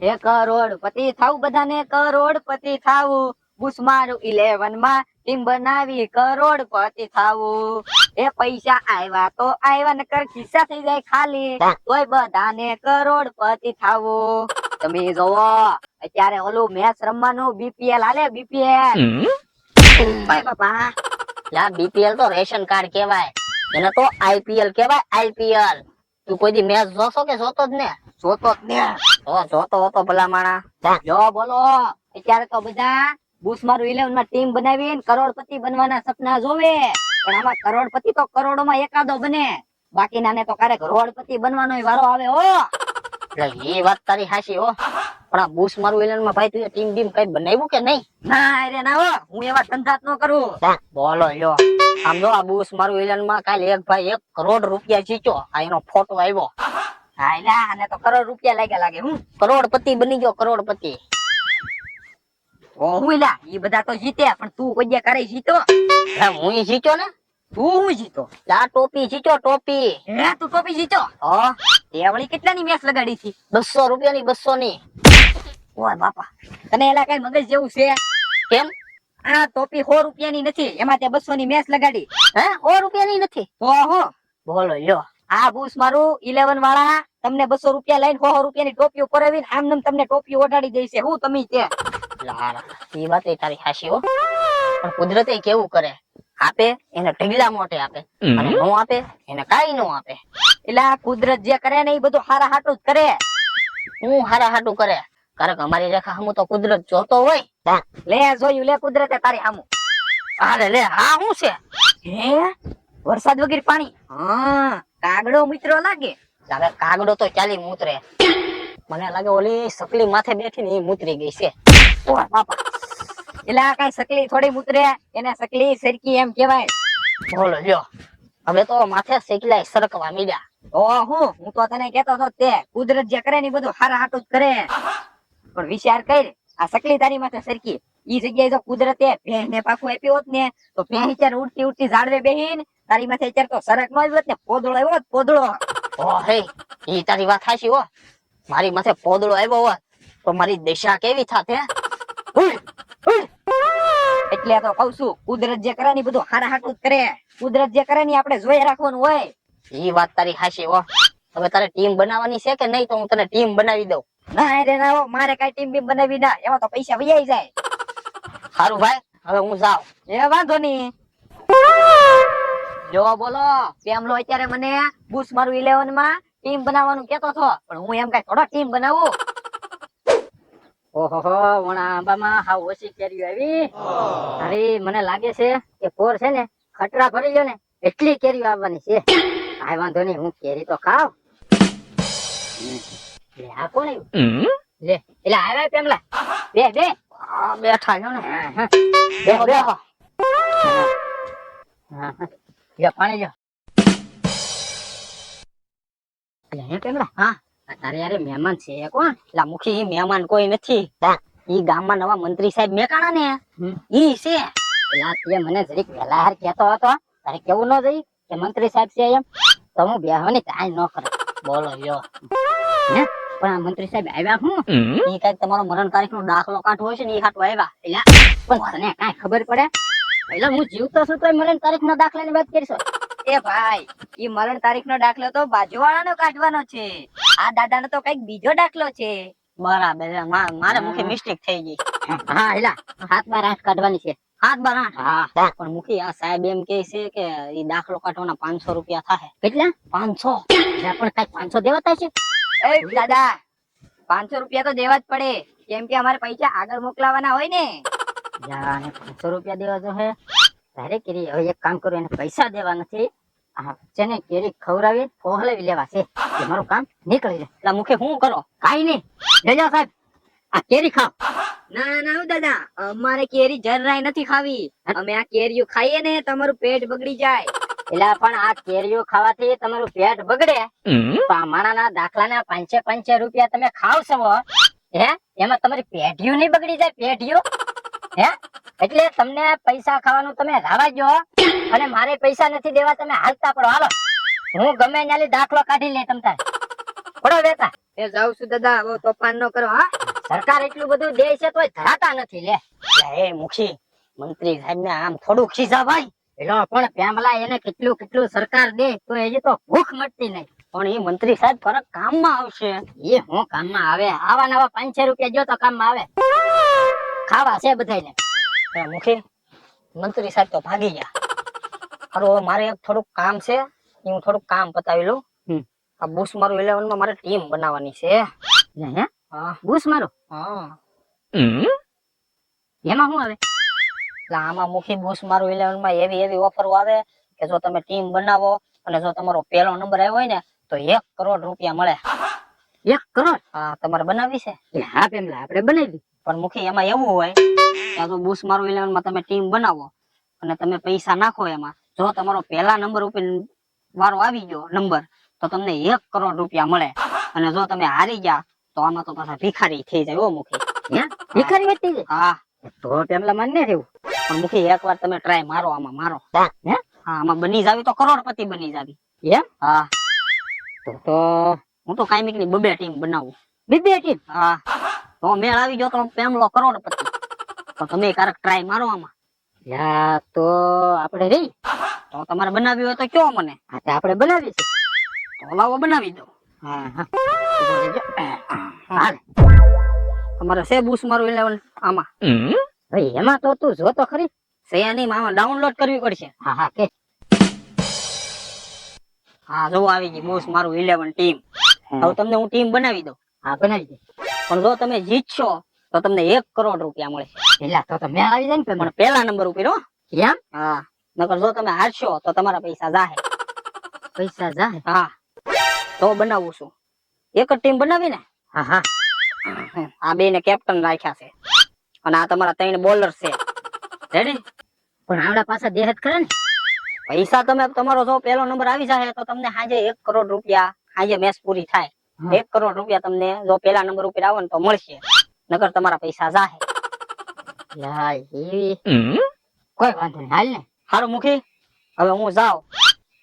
એ કરોડપતિ થાવું બધાને કરોડપતિ થાવું બુશ મારું ઇલેવનમાં ટીમ બનાવી કરોડપતિ થાવું એ પૈસા આવ્યા તો આવ્યા નકર ખિસ્સા થઈ જાય ખાલી. તોય બધાને કરોડપતિ થાવું તમે જોવો અત્યારે ઓલું મેચ રમવાનું બીપીએલ હાલે બીપીએલ ભાઈ બાપા લા બીપીએલ તો રેશન કાર્ડ કહેવાય. એને તો આઈપીએલ કહેવાય આઈપીએલ તું કોઈ દી મેચ જોશો કે જોતો જ ને? જોતો જ ને. તો જોતો હતો ભલા માણા જો બોલો. અત્યારે તો બધા બુશ મારું ઇલેવનમાં ટીમ બનાવીને કરોડપતિ બનવાના સપના જોવે. પણ આમાં કરોડપતિ તો કરોડો માં એકાદો બને. બાકી નાને તો ક્યારેક કરોડપતિ બનવાનો વારો આવે હો. એ વાત તારી હાસી હો. પણ આ બુશ મારું ઇલેવનમાં ભાઈ તું ટીમ ટીમ કઈ બનાવ્યું કે નહીં? ના અરે ના હો. હું એવા ધંધા નો કરું. બોલો યો આમ જો આ બુશ મારું ઇલેવનમાં કાલે એક ભાઈ એક કરોડ રૂપિયા જીત્યો. આ એનો ફોટો આવ્યો. હા એલા આને કરોડ રૂપિયા લાગ્યા લાગે, હું કરોડપતિ બની ગયો, કરોડપતિ. હું એલા ઈ બધા તો જીતે, પણ તું જીતો? હું જીત્યો ને? તું જીતો? આ જીત્યો તું વળી કેટલાની મેચ લગાડી હતી? બસો રૂપિયાની બસો ની ઓય, બાપા. તને એલા કઈ મગજ જેવું છે? કેમ? આ ટોપી સો રૂપિયાની નથી, એમાં તે બસો ની મેચ લગાડી. હે, સો રૂપિયાની નથી. ઓહો બોલો, લ્યો. આ બુશ મારું ઇલેવન વાળા તમને બસો રૂપિયા લઈને સો રૂપિયાની ટોપી પરાવીને આમ નામ તમને ટોપી ઓઢાડી દેશે હું તમે તે એ વાત એ તારી હાચી હો. પણ કુદરતે કેવું કરે? આપે એને ઢગલા મોટે આપે. અને નો આપે એને કાઈ નો આપે. એટલે આ કુદરત જે કરે ને એ બધું હારા હાટું જ કરે. હું હારા હાટું કરે? કારણ કે અમારી રેખા હમું તો કુદરત જોતો હોય. લે જોયું લે કુદરતે તારી સામું અરે લે હા હું છે? હે? વરસાદ વગેરે પાણી? હા. કાગડો મિત્રો લાગે? હવે કાગડો તો ચાલી મૂતરે મને લાગે ઓલી સકલી માથે બેઠી ને મૂતરી ગઈ છે. એટલે આ કઈ સકલી થોડી મૂતરે? એને સકલી સરકી એમ કેવાય બોલો, લ્યો. હવે તો માથે શેકલાય સરકવા મીડ્યા. ઓ હું હું તો તને કેતો હતો તે કુદરત જે કરે ને બધું હારા હાટું જ કરે. પણ વિચાર કર, આ સકલી તારી માથે સરકી. ઈ જગ્યાએ જો કુદરતે ભેંસ ને પાછું આપ્યું હોત ને, તો ભેંસ ઉડતી ઉડતી ઝાડવે બેહીન તારી માથે અત્યારે સરક નો આવ્યો ને, પોદળો આવ્યો પોદળો. ઓહે ઈ તારી વાત હાશી હો. મારી માથે પોદળો આવ્યો હોત, તો મારી દિશા કેવી થાત. એટલે તો કઉ છું, કુદરત જે કરે ને બધું હારા હાટું કરે. કુદરત જે કરે ને આપણે જોઈ રાખવાનું હોય. ઈ વાત તારી હાશી હો. હવે તારે ટીમ બનાવવાની છે કે નહીં, તો હું તને ટીમ બનાવી દઉં. ના, રે, ના મારે કઈ ટીમ બીમ બનાવી ના. એમાં તો પૈસા વૈયાઈ જાય. સારું ભાઈ, હવે હું જાઉં. એ વાંધો નહીં. જો બોલો પેમલો અત્યારે મને બુશ મારું ઇલેવનમાં ટીમ બનાવવાનું કેતો હતો. પણ હું એમ કઈ થોડો ટીમ બનાવું. ઓહો વણા આંબામાં હાવ ઓછી કેરી આવી. અરે મને લાગે છે કે પોર છે ને ખટરા ભરી ગયો ને એટલી કેરીઓ આવવાની છે. કાંઈ વાંધો નહીં હું કેરી તો ખાવ લે આ કોણ આવ્યું? લે એટલે આવ્યા પેમલા? બે બે. બેઠા છો ને. બે હા. બેહો બેહો હા, હા. લ્યો, પાણી જા લે, હે હા, તારે યારે મહેમાન છે કોણ લા મુખી મહેમાન કોઈ નથી. ઈ ગામમાં નવા મંત્રી સાહેબ મેકાણા ને. ઈ છે. પેલા તે મને જરીક વહેલા હાર કહેતો હતો. તારે કેવું ન જઈ કે મંત્રી સાહેબ છે એમ? તો હું બેહવાની કાંઈ ન કરે. બોલો લ્યો. હે? પણ આ મંત્રી સાહેબ આવ્યા હું? ઈ કંઈક તમારો મરણ તારીખ નો દાખલો કાઢવો હોય છે ને ઈ હાટુ આવ્યા. એટલે પણ તને કાંઈ ખબર પડે? એટલે હું જીવતો છું તોય મરણ તારીખ નો દાખલાની વાત કરીશો? એ ભાઈ ઈ મરણ તારીખ નો દાખલો તો બાજુવાળાનો કાઢવાનો છે. આ દાદાનો તો કંઈક બીજો દાખલો છે. બરાબર મારે મુખે મિસ્ટેક થઈ ગઈ. હા એલા હાથ બાર આઠ કાઢવાની છે. હાથ બાર આઠ. હા. પણ મુખી આ સાહેબ એમ કે છે કે ઈ દાખલો કાઢવાના પાંચસો રૂપિયા થાય કેટલા? પાંચસો. પણ કઈ પાંચસો દેવાતા છે એ દાદા પાંચસો રૂપિયા તો દેવા જ પડે. કેમ કે અમારે પૈસા આગળ મોકલાવાના હોય ને. યાર પાંચસો રૂપિયા દેવા જો હે. તારે કેરી હવે એક કામ કરું એને પૈસા દેવા નથી. આ છે કેરી ખવડાવી પહોળાવી લેવા છે. મારું કામ નીકળી જાય. એટલે મુખે શું કરો? કાઈ નહીં. લેજો સાહેબ. આ કેરી ખાવ ના ના દાદા અમારે કેરી જરાય નથી ખાવી. અમે આ કેરીઓ ખાઈએ ને તમારું પેટ બગડી જાય. એટલે પણ આ કેરીઓ ખાવાથી તમારું પેટ બગડે. માણાના દાખલાના પાંચે પાંચે રૂપિયા તમે ખાવ છો હે? એમાં તમારી પેઢીઓ નહીં બગડી જાય પેઢીઓ? હે? એટલે તમને પૈસા ખાવાનું તમે રાવા જો અને મારે પૈસા નથી દેવા તમે હાલતા પડો. હાલો. હું ગમે ત્યાંથી દાખલો કાઢી લે તમતા પડો વેતા. એ જાઉં છું દાદા બહુ તોફાન ન કરો હા? સરકાર એટલું બધું દે છે તોય ધરાતા નથી લે. એ મુખી મંત્રી સાહેબ ને આમ થોડુંક ખીજા ભાઈ. એલો પણ પ્યામલા એને કેટલું કેટલું સરકાર દે તો હજી તો ભૂખ મટતી નહીં. પણ એ મંત્રી સાહેબ ફરક કામમાં આવશે. એ હું કામમાં આવે? આવા નવા પાંચસો રૂપિયા જો તો કામમાં આવે. ખાવા છે બધાને મુખી મંત્રી સાહેબ તો ભાગી ગયા. હારું હવે મારે એક થોડુંક કામ છે. હું થોડુંક કામ પતાવી લઉં. આ બુશ મારું ઇલેવનમાં મારે ટીમ બનાવવાની છે. બુશ મારો? એમાં શું આવે? આમાં મુખી બુશ મારું ઇલેવનમાં એવી એવી ઓફરો આવે કે જો તમે ટીમ બનાવો અને જો તમારો પહેલો નંબર આવ્યો હોય ને તો એક કરોડ રૂપિયા મળે. એક કરોડ? તમારે બનાવી છે? એ હા પેમલા આપણે બનાવી. પણ મુખી એમાં એવું હોય કે તો બુશ મારું ઇલેવનમાં તમે ટીમ બનાવો. અને તમે પૈસા નાખો એમાં. જો તમારો પહેલા નંબર ઉપર વારો આવી ગયો નંબર તો તમને એક કરોડ રૂપિયા મળે. અને જો તમે હારી ગયા, તો આમાં તો પાછા ભિખારી થઈ જાય હો મુખી. ભિખારી વધતી જાય હા. તો પેમલા માન નહીં રહેવું. પણ મુખી એક વાર તમે ટ્રાય મારો, આમાં મારો. હા? આમાં બની જાવી તો કરોડપતિ બની જાવી. એમ? હા. તો હું તો કાયમિકની બબે ટીમ બનાવું. બબે ટીમ હા. તો મેળ આવી ગયો તો પેમલો કરોડપતિ. તો તમે કારક ટ્રાય મારો આમાં. યા તો આપણે રહી તો તમારે બનાવી હોય તો કયો મને? હા તો આપણે બનાવી છે. તો લાવો બનાવી દો. હા હા. તમારે છે બુસ મારું ઇલેવન આમાં? ભાઈ એમાં તો તું જો તો ખરી. નહીં આમાં ડાઉનલોડ કરવી પડશે. હા હા કે. હા જો આવી ગઈ બુસ મારું ઇલેવન ટીમ હવે તમને હું ટીમ બનાવી દઉં. હા બનાવી દે. પણ જો તમે જીતશો તો તમને એક કરોડ રૂપિયા મળે. એલા તો તમે આવી જાય ને પણ પહેલા નંબર ઉપર હો. એમ હા. નકર જો તમે હારશો તો તમારા પૈસા જાહે. પૈસા જાહે? હા. તો બનાવું છું. એક જ ટીમ બનાવી ને? હા હા. આ બે ને કેપ્ટન રાખ્યા છે. અને આ તમારા ત્રણ બોલર છે. રેડી પણ આવડા પાસે દેહત કરે ને? પૈસા તમે તમારો જો પહેલો નંબર આવી જાય તો તમને હાજે એક કરોડ રૂપિયા હાજે મેચ પૂરી થાય. એક કરોડ રૂપિયા તમને જો પેલા નંબર ઉપર આવો ને તો મળશે. નગર તમારા પૈસા જાહે. કોઈ વાંધો નહીં. હાલ ને. સારું મુખી હવે હું જાઉં.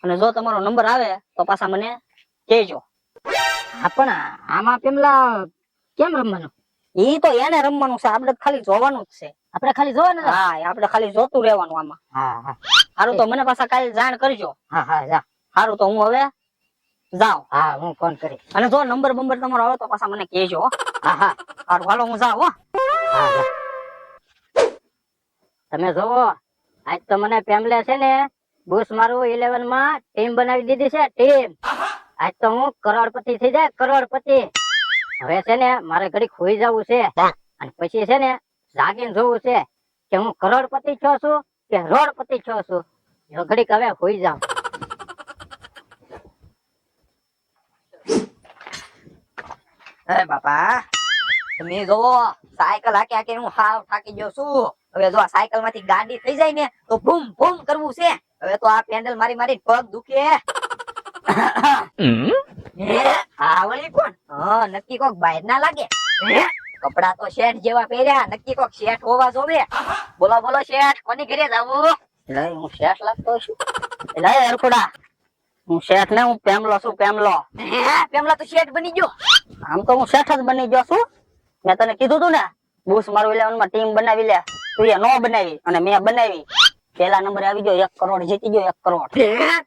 અને જો તમારો નંબર આવે તો પાછા મને કહેજો. પણ આમાં પેમલા કેમ રમવાનું? ઈ તો એને રમવાનું છે. આપણે ખાલી જોવાનું જ છે. આપણે ખાલી જોવાનું? હા આપણે ખાલી જોતું રહેવાનું આમાં. હા હા. સારું તો મને પાછા કાલે જાણ કરજો. હા હા સારું તો હું હવે જાઉં હા હું ફોન કરી અને જો નંબર બંબર તમારો આવે તો પાછા મને કહેજો હા. હા હાલો હું જાઉં હો. તમે જોવો આજ તો મને પેમલે છે ને બુશ મારું ઇલેવનમાં ટીમ બનાવી દીધી છે ટીમ આજ તો હું કરોડપતિ થઈ જાય કરોડપતિ. હવે છે ને મારે ઘડી ખોઈ જવું છે. અને પછી છે ને જાગીને જોવું છે કે હું કરોડપતિ છો છું કે રોડપતિ છો છું જો ઘડીક હવે હોઈ જાઉં. એ બાપા. તમે જોવો સાયકલ હાકે હાકે હું હાવ થાકી ગયો છું. હવે જો આ સાયકલમાંથી ગાડી થઈ જાય ને તો બૂમ બૂમ કરવું છે. હવે તો આ પેન્ડલ મારી મારી પગ દુખે. આવળી કોણ? હા નક્કી કોક બહાર ના લાગે. કપડા તો શેઠ જેવા પહેર્યા નક્કી કોક શેઠ હોવા જોવે. બોલો બોલો શેઠ કોની ઘરે જાવું? લે હું શેઠ લાગતો છું. લે હરખુડા હું શેઠ ને હું પેમલો છું પેમલો. હે પેમલા તો શેઠ બની ગયો. આમ તો હું શેઠ જ બની ગયો છું. મેં તને કીધું તું ને બુશ મારું ઇલેવનમાં ટીમ બનાવી લે. તું એ નો બનાવી અને મેં બનાવી. પેલા નંબરે આવી ગયો એક કરોડ જીતી ગયો એક કરોડ.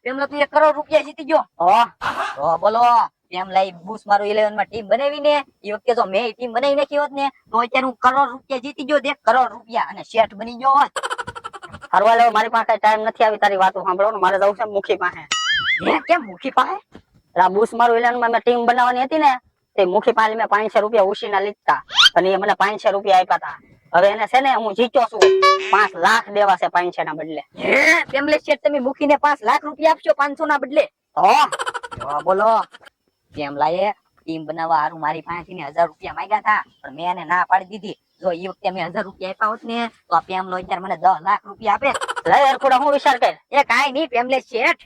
પેમલા તું એક કરોડ રૂપિયા જીતી ગયો? હો. બોલો. એમ લઈ બુશ મારું ઇલેવનમાં ટીમ બનાવી ને એ વખતે જો મેં ટીમ બનાવી નાખી હોત ને તો અત્યારે હું કરોડ રૂપિયા જીતી ગયો એક કરોડ રૂપિયા અને શેઠ બની ગયો હોત. હરવા લેવો મારી પાસે ટાઈમ નથી આવી તારી વાતો સાંભળો ને મારે જવું છે મુખી પાસે. કેમ મુખી પાસે? બુશ મારું ઇલેવનમાં મેં ટીમ બનાવવાની હતી ને તે મુખી પાસે મેં પાંચસો રૂપિયા ઉછીના લીધા અને એ મને પાંચસો રૂપિયા આપ્યા હતા. હવે એને છે ને હું જીત્યો છું. પાંચ લાખ દેવા છે પાંચસો ના બદલે પેમલે શેઠ તમે મૂકીને પાંચ લાખ રૂપિયા આપશો પાંચસો ના બદલે બોલો. કેમ લાયે? ટીમ બનાવવા હારું મારી પાસે ને હજાર રૂપિયા માંગ્યા હતા પણ મેં એને ના પાડી દીધી. જો એ વખતે મેં હજાર રૂપિયા આપ્યા હોત ને તો આ પેમલો અત્યારે મને દસ લાખ રૂપિયા આપે. લઈ હરખોડા હું વિચાર કર. એ કાઈ નહીં પેમલે શેઠ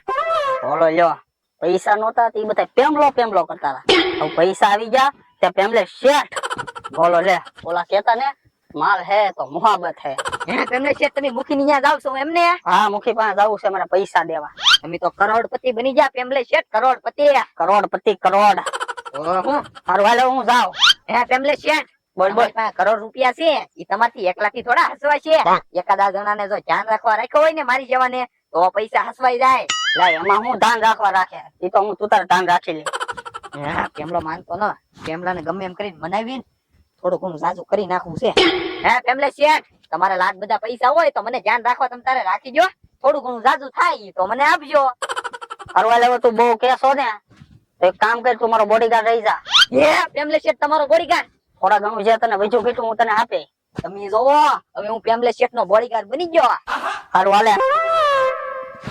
બોલો લ્યો. પૈસા નહોતા એ બધા પેમલો પેમલો કરતા હતા. પૈસા આવી ગયા તે પેમલે શેઠ. બોલો લે ઓલા કેતા ને માલ હે તો મુહાબત હે. તમને શેઠ તમે મુખી ની જાવ છો એમને હા મુખી પાસે જવું છે મારા પૈસા દેવા. તમે તો કરોડપતિ બની જા પેમલે શેઠ કરોડપતિ. કરોડપતિ કરોડ. હારું હાલો હું જાઉં. હે પેમલે શેઠ બોલ બોલ. કરોડ રૂપિયા છે એ તમારથી એકલા થી થોડા હસવા છે એકાદા જણા ને જો ધ્યાન રાખવા રાખ્યો હોય ને મારી જવાને તો પૈસા હસવાઈ જાય. લાય એમાં હું ધાન રાખવા રાખે? એ તો હું તું તાર ધ્યાન રાખી લે. પેમલો માનતો ન પેમલાને ગમે એમ કરીને મનાવી થોડું ઘણું સાજુ કરી નાખવું છે. હે પેમલે શેઠ તમારે લાખ બધા પૈસા હોય તો મને ધ્યાન રાખવા તમે તારે રાખી દો થોડું ઘણું સાજુ થાય તો મને આપજો. હારું લેવો તું બહુ કેસો ને. તો એક કામ કર તું મારો બોડીગાર્ડ રહી જા. હે પેમલે શેઠ તમારો બોડીગાર્ડ થોડા ઘણું છે તને બીજું કીધું હું તને આપે. તમે જોવો હવે હું પેમલે શેઠ નો બોડીગાર્ડ બની ગયો. હારું હાલે.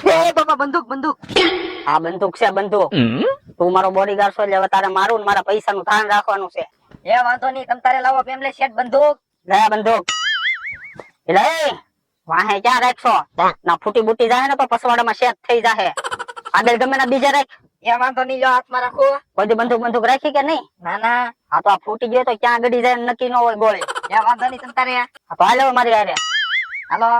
એ બાપા બંદૂક બંદૂક. આ બંદૂક છે બંદૂક. તું મારો બોડીગાર્ડ છો એટલે હવે તારે મારું ને મારા પૈસા નું ધ્યાન રાખવાનું છે. એ વાંધો નહીં તમ તારે લાવો પેમલે શેઠ બંદૂક. લે બંદૂક. એટલે વાહે ક્યાં રાખશો? ના ફૂટી બૂટી જાય ને તો પસવાડામાં શેઠ થઈ જાહે. આગળ ગમે ના બીજા રાખ. એ વાંધો નહીં જો હાથમાં રાખો. બધી બંદૂક બંદૂક રાખી કે નહીં? ના ના. આ તો આ ફૂટી ગયો તો ક્યાં ગડી જાય નક્કી ન હોય ગોળી. એ વાંધો નહીં તમ તારે. આ તો મારી હારે. હાલો.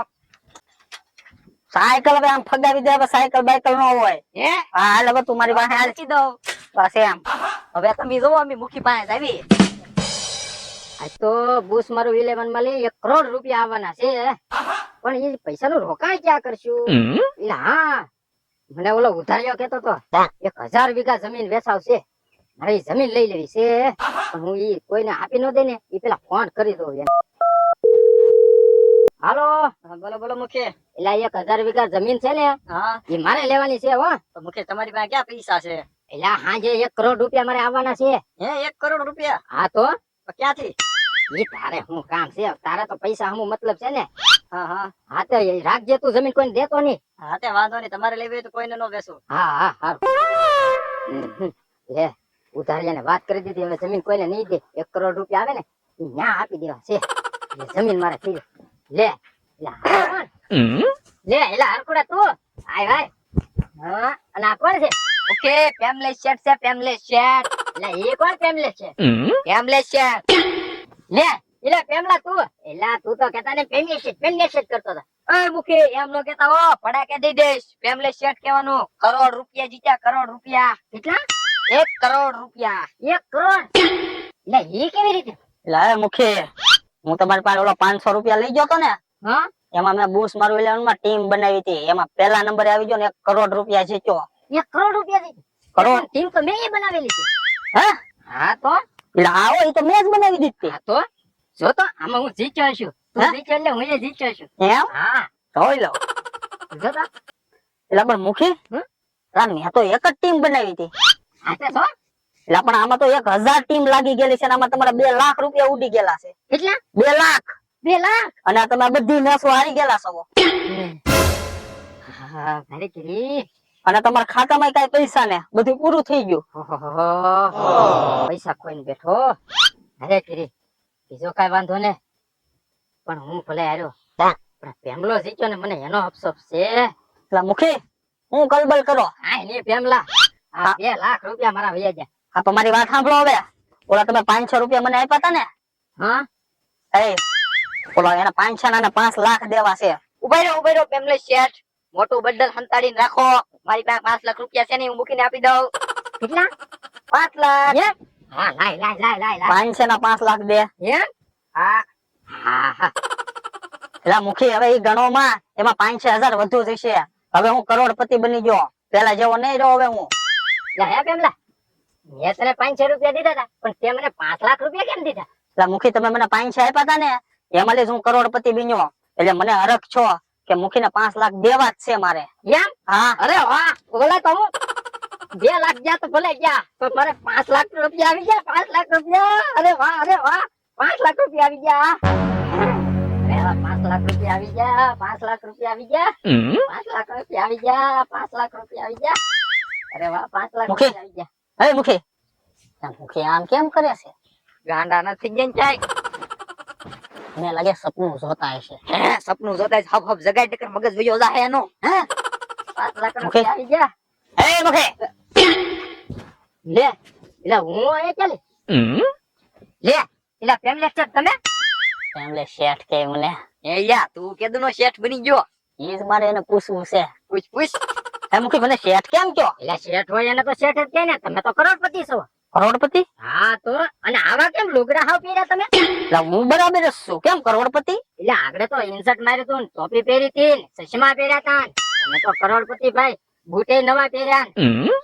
સાયકલ હવે આમ ફગાવી દે હવે સાયકલ બાયકલ નો હોય. હે? હા હાલ હવે તું મારી પાસે હાલ. હાલકી દઉં. બસ એમ. હવે તમે જોવો અમે મુખી પાસે આવી આજ તો બુશ મારું ઇલેવનમાં લઈ એક કરોડ રૂપિયા આવવાના છે. પણ એ પૈસા નું રોકાણ ક્યાં કરશું? એટલે હા મને ઓલો ઉધાર્યો કેતો તો એક હજાર વીઘા જમીન વેચાવશે. મારે જમીન લઈ લેવી છે. પણ હું ઈ કોઈને આપી ન દે ને એ પેલા ફોન કરી દઉં હાલો. બોલો બોલો મુખી એટલે એક હજાર વીઘા જમીન છે ને હા. એ મારે લેવાની છે હો. તો મુખી તમારી પાસે ક્યાં પૈસા છે? એટલે હાજે એક કરોડ રૂપિયા મારે આવવાના છે. હે એક કરોડ રૂપિયા? હા તો? ક્યાંથી? તારે શું કામ છે? તારે તો પૈસા હમું મતલબ છે ને. હા હા. હા તો રાખજે તું જમીન કોઈને દેતો નહીં. હા તે વાંધો નહીં. તમારે લેવી હોય તો કોઈને નો બેસો. હા હા હા. લે ઉધારિયાને વાત કરી દીધી. હવે જમીન કોઈને નહીં દે. એક કરોડ રૂપિયા આવે ને ત્યાં આપી દેવા છે. જમીન મારે થઈ જાય. લે લે એલા હરકુડા તું આય ભાઈ. હા અને આ કોણ છે? ઓકે ફેમિલે શેઠ છે ફેમિલે શેઠ એટલે એ કોણ પેમલે છે? ફેમિલે શેઠ લે એલા પેમલા તું. એલા તું તો કહેતા ને પેમલે છે પેમલે છે કરતો હતો. એ મુખી એમ નો કેતા હો ભડાકે દઈ દઈશ. ફેમિલે શેઠ કહેવાનું. કરોડ રૂપિયા જીત્યા કરોડ રૂપિયા. કેટલા? એક કરોડ રૂપિયા. એક કરોડ? લે એ કેવી રીતે? હવે મુખી. હું તમારી પાસે ઓલો પાંચસો રૂપિયા લઈ ગયો તો ને હા? એમાં મેં બુશ મારું ઇલેવનમાં ટીમ બનાવી હતી. એમાં પહેલા નંબરે આવી ગયો ને એક કરોડ રૂપિયા જીત્યો. એક કરોડ રૂપિયા કરોડ? ટીમ તો મેં બનાવેલી છે હે? હા તો? એટલે આવો એ તો મેં જ બનાવી દીધી તો? જો તો આમાં હું જીત્યો છું. તું જીત્યો એટલે હું જીત્યો છું. એમ? હા. જોઈ લો. જો તો. એટલે પણ મુખી? મેં તો એક જ ટીમ બનાવી હતી. હા તો જો. એટલે પણ આમાં તો એક હજાર ટીમ લાગી ગયેલી છે આમાં તમારા બે લાખ રૂપિયા ઉડી ગયેલા છે. કેટલા? બે લાખ. બે લાખ? અને તમે બધી મેચો હારી ગયેલા છો. અને તમારા ખાતામાં કઈ પૈસા ને? બધું પૂરું થઈ ગયું. પૈસા ખોઈને બેઠો. અરે ગીરી બીજો કઈ વાંધો ને? પણ હું ભલે હાર્યો. પણ પેમલો જીત્યો ને મને એનો અફસોસ છે. એટલે મુખી હું કલબલ કરો. હા એ પેમલા આ. બે લાખ રૂપિયા મારા વૈયા ગયા આ તો મારી વાત સાંભળો હવે. ઓલા તમે પાંચસો રૂપિયા મને આપ્યા હતા ને? હા? એ ઓલા એના પાંચસો ના પાંચ લાખ દેવા છે. ઊભા રહ્યો ઊભા રહ્યો પેમલે શેઠ. મોટું બડલ સંતાડીને રાખો. મારી પાસે પાંચ લાખ રૂપિયા છે ને હું મૂકીને આપી દઉં. કેટલા? પાંચ લાખ. હા? લાય લાય લાય લાય લાય. પાંચસો ના પાંચ લાખ દે. હા? હા. હા એટલે મુખી હવે એ ગણો માં એમાં પાંચસો હજાર વધુ થશે. હવે હું કરોડપતિ બની ગયો. પેલા જેવો નહીં રહ્યો હવે હું. હે પેમલા મેં તને પાંચસો રૂપિયા દીધા હતા પણ તે મને પાંચ લાખ રૂપિયા કેમ દીધા એટલે મુખી તમે મને પાંચસો આપ્યા હતા ને એમાં લીધે હું કરોડપતિ બન્યો એટલે મને હરખ છો કે મુખી ને પાંચ લાખ દેવા જ છે મારે એમ હા અરે વાહ ઓલા તો હું બે લાખ ગયા તો ભલે ગયા તો મારે પાંચ લાખ રૂપિયા આવી ગયા પાંચ લાખ રૂપિયા અરે વાહ અરે વાહ પાંચ લાખ રૂપિયા આવી ગયા પાંચ લાખ રૂપિયા આવી ગયા પાંચ લાખ રૂપિયા આવી ગયા પાંચ લાખ રૂપિયા આવી ગયા પાંચ લાખ રૂપિયા આવી ગયા અરે વાહ પાંચ લાખ રૂપિયા આવી ગયા હે મુખી. મુખી આમ કેમ કરે છે? ગાંડા નથી જઈને જાય મને લાગે સપનું જોતા હશે હે સપનું જોતા હશે હબ હબ જગાઈ ટકર મગજ વયો જાહે એનો. હે? પાંચ લાખ મુખી. રૂપિયા આવી ગયા. હે મુખી. લે એટલે હું એ ચાલે લે? એટલે ફેમિલી છે તમે? ફેમિલી શેઠ કે મને? એ યા તું કેદનો શેઠ બની ગયો. એ જ મારે એને પૂછવું છે. પૂછ પૂછ. મુખી મને શેઠ કેમ કયો એટલે શેઠ હોય એને તો શેઠ જ કહે ને તમે તો કરોડપતિ છો. કરોડપતિ? હા તો અને આવા કેમ લુગડા હાવ પહેર્યા તમે? એટલે હું બરાબર છું. કેમ કરોડપતિ? એટલે આગળ તો ઇન્સર્ટ માર્યું તું ટોપી પહેરી હતી ચશ્મા પહેર્યા હતા તમે તો કરોડપતિ ભાઈ બૂટે નવા પહેર્યા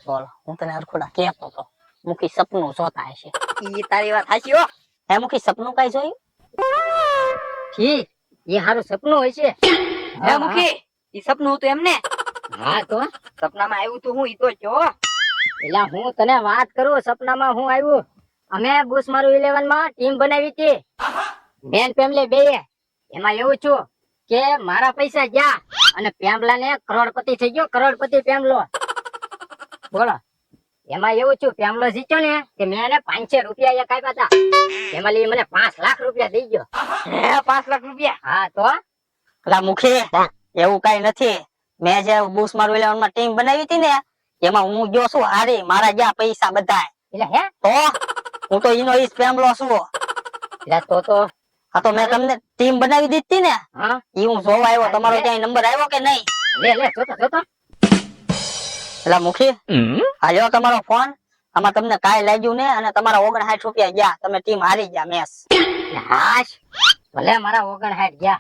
બોલ હું તને હરખોડા કહેતો તો મુખી સપનું જોતા હશે. ઈ તારી વાત હાચી હો. હે મુખી સપનું કઈ જોયું? ઠીક એ હારું સપનું હોય છે હે મુખી ઈ સપનું હતું એમને? હા? તો? સપનામાં આવ્યું તું હું ઈ તો જો. એટલે હું તને વાત કરું સપનામાં હું આવ્યું? અમે બુશ ઇલેવનમાં ટીમ બનાવી હતી. બેન પેમલે બે. એમાં એવું છું કે મારા પૈસા ગયા અને પેમલા ને કરોડપતિ થઈ ગયો કરોડપતિ પેમલો બોલો. એમાં એવું છું પેમલો જીત્યો ને કે મેં એને પાંચસો રૂપિયા એક આપ્યા હતા. એમાં લઈ મને પાંચ લાખ રૂપિયા દઈ ગયો. પાંચ લાખ રૂપિયા? હા તો? પેલા મુખી એવું કઈ નથી. મેં જે બુશ મારું ઇલેવનમાં ટીમ બનાવી હતી ને એમાં હું ગયો છું હારી મારા ગયા પૈસા બધા એટલે હે? તો? હું તો એનો ઈ પેમલો છું. એટલે તો તો હા તો મેં તમને ટીમ બનાવી દીધી ને હા? ઈ હું જોવા આવ્યો તમારો ત્યાં નંબર આવ્યો કે નહીં? લે લે જોતો જોતો. એટલે મુખી હાલ્યો તમારો ફોન આમાં તમને કાંઈ લાગ્યું ને અને તમારા ઓગણસાઠ રૂપિયા ગયા તમે ટીમ હારી ગયા મેચ હાશ. ભલે મારા ઓગણ ગયા.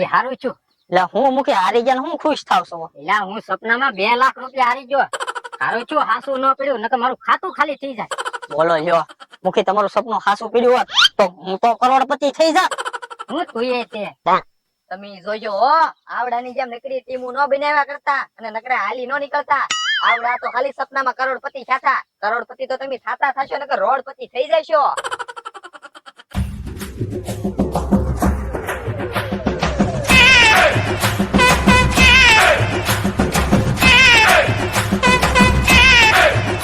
એ હારું છું. એટલે હું મુખી હારી ગયા હું ખુશ થાવ છું. એટલે હું સપનામાં બે લાખ રૂપિયા હારી ગયો. હારું છું હાસુ ન પડ્યું નકર મારું ખાતું ખાલી થઈ જાય. બોલો લ્યો મુખી તમારું સપનું હાસુ પડ્યું હોત તો હું તો કરોડપતિ થઈ જાત. હું તું તે. તમે જોજો હો આવડાની જેમ નકરી ટીમો ન બનાવ્યા કરતા અને નકરા હાલી ન નીકળતા. આવડા તો ખાલી સપનામાં કરોડપતિ થાતા કરોડપતિ તો તમે થાતા થશો નકર રોડપતિ થઈ જશો.